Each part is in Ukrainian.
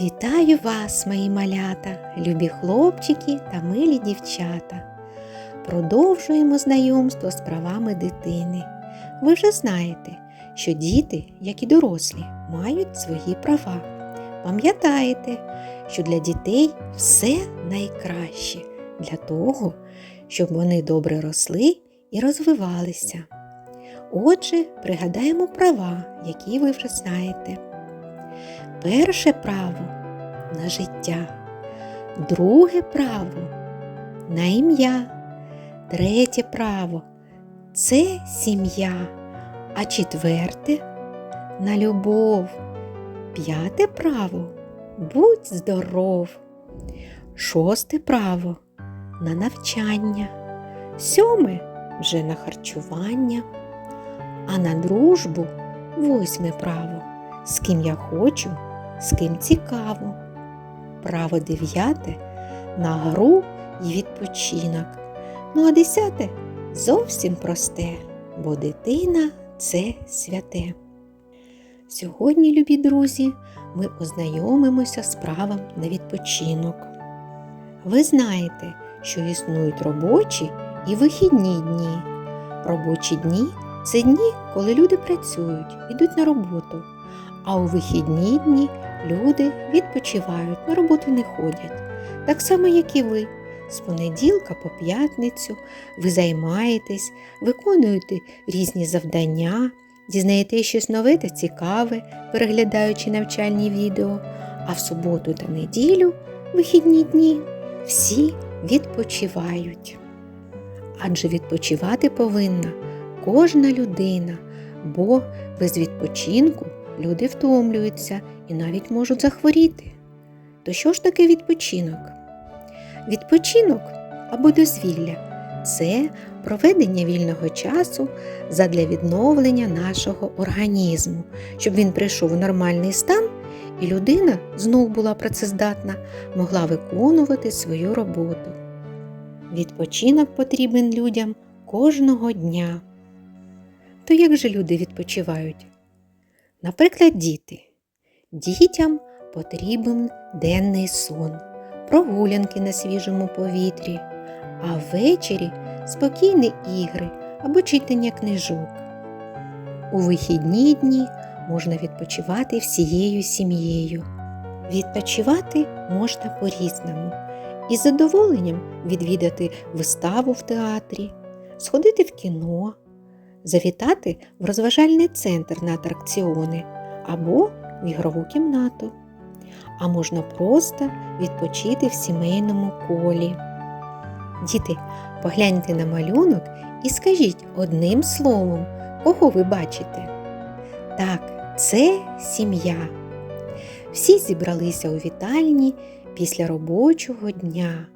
Вітаю вас, мої малята, любі хлопчики та милі дівчата. Продовжуємо знайомство з правами дитини. Ви вже знаєте, що діти, як і дорослі, мають свої права. Пам'ятаєте, що для дітей все найкраще для того, щоб вони добре росли і розвивалися. Отже, пригадаємо права, які ви вже знаєте. Перше право на життя, друге право на ім'я, третє право це сім'я, а четверте на любов, п'яте право будь здоров, шосте право на навчання, сьоме вже на харчування, а на дружбу восьме право з ким я хочу, з ким цікаво. Право дев'яте на гру і відпочинок. Ну а десяте зовсім просте, бо дитина це святе. Сьогодні, любі друзі, ми ознайомимося з правом на відпочинок. Ви знаєте, що існують робочі і вихідні дні. Робочі дні це дні, коли люди працюють, йдуть на роботу. А у вихідні дні люди відпочивають, на роботу не ходять. Так само, як і ви. З понеділка по п'ятницю ви займаєтесь, виконуєте різні завдання, дізнаєтесь щось нове та цікаве, переглядаючи навчальні відео, а в суботу та неділю, вихідні дні, всі відпочивають. Адже відпочивати повинна кожна людина, бо без відпочинку люди втомлюються і навіть можуть захворіти. То що ж таке відпочинок? Відпочинок або дозвілля це проведення вільного часу задля відновлення нашого організму, щоб він прийшов у нормальний стан і людина знов була працездатна, могла виконувати свою роботу. Відпочинок потрібен людям кожного дня. То як же люди відпочивають? Наприклад, діти. Дітям потрібен денний сон, прогулянки на свіжому повітрі, а ввечері спокійні ігри або читання книжок. У вихідні дні можна відпочивати всією сім'єю. Відпочивати можна по-різному. Із задоволенням відвідати виставу в театрі, сходити в кіно, завітати в розважальний центр на атракціони або в ігрову кімнату. А можна просто відпочити в сімейному колі. Діти, погляньте на малюнок і скажіть одним словом, кого ви бачите. Так, це сім'я. Всі зібралися у вітальні після робочого дня.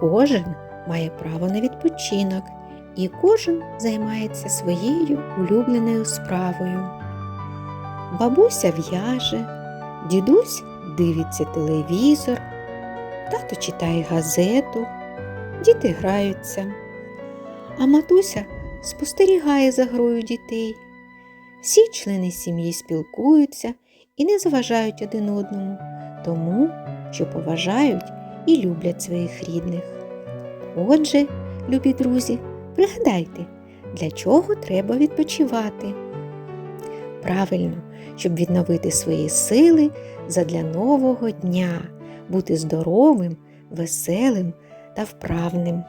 Кожен має право на відпочинок і кожен займається своєю улюбленою справою. Бабуся в'яже, дідусь дивиться телевізор, тато читає газету, діти граються, а матуся спостерігає за грою дітей. Всі члени сім'ї спілкуються і не заважають один одному, тому що поважають і люблять своїх рідних. Отже, любі друзі, пригадайте, для чого треба відпочивати. Правильно, щоб відновити свої сили задля нового дня, бути здоровим, веселим та вправним.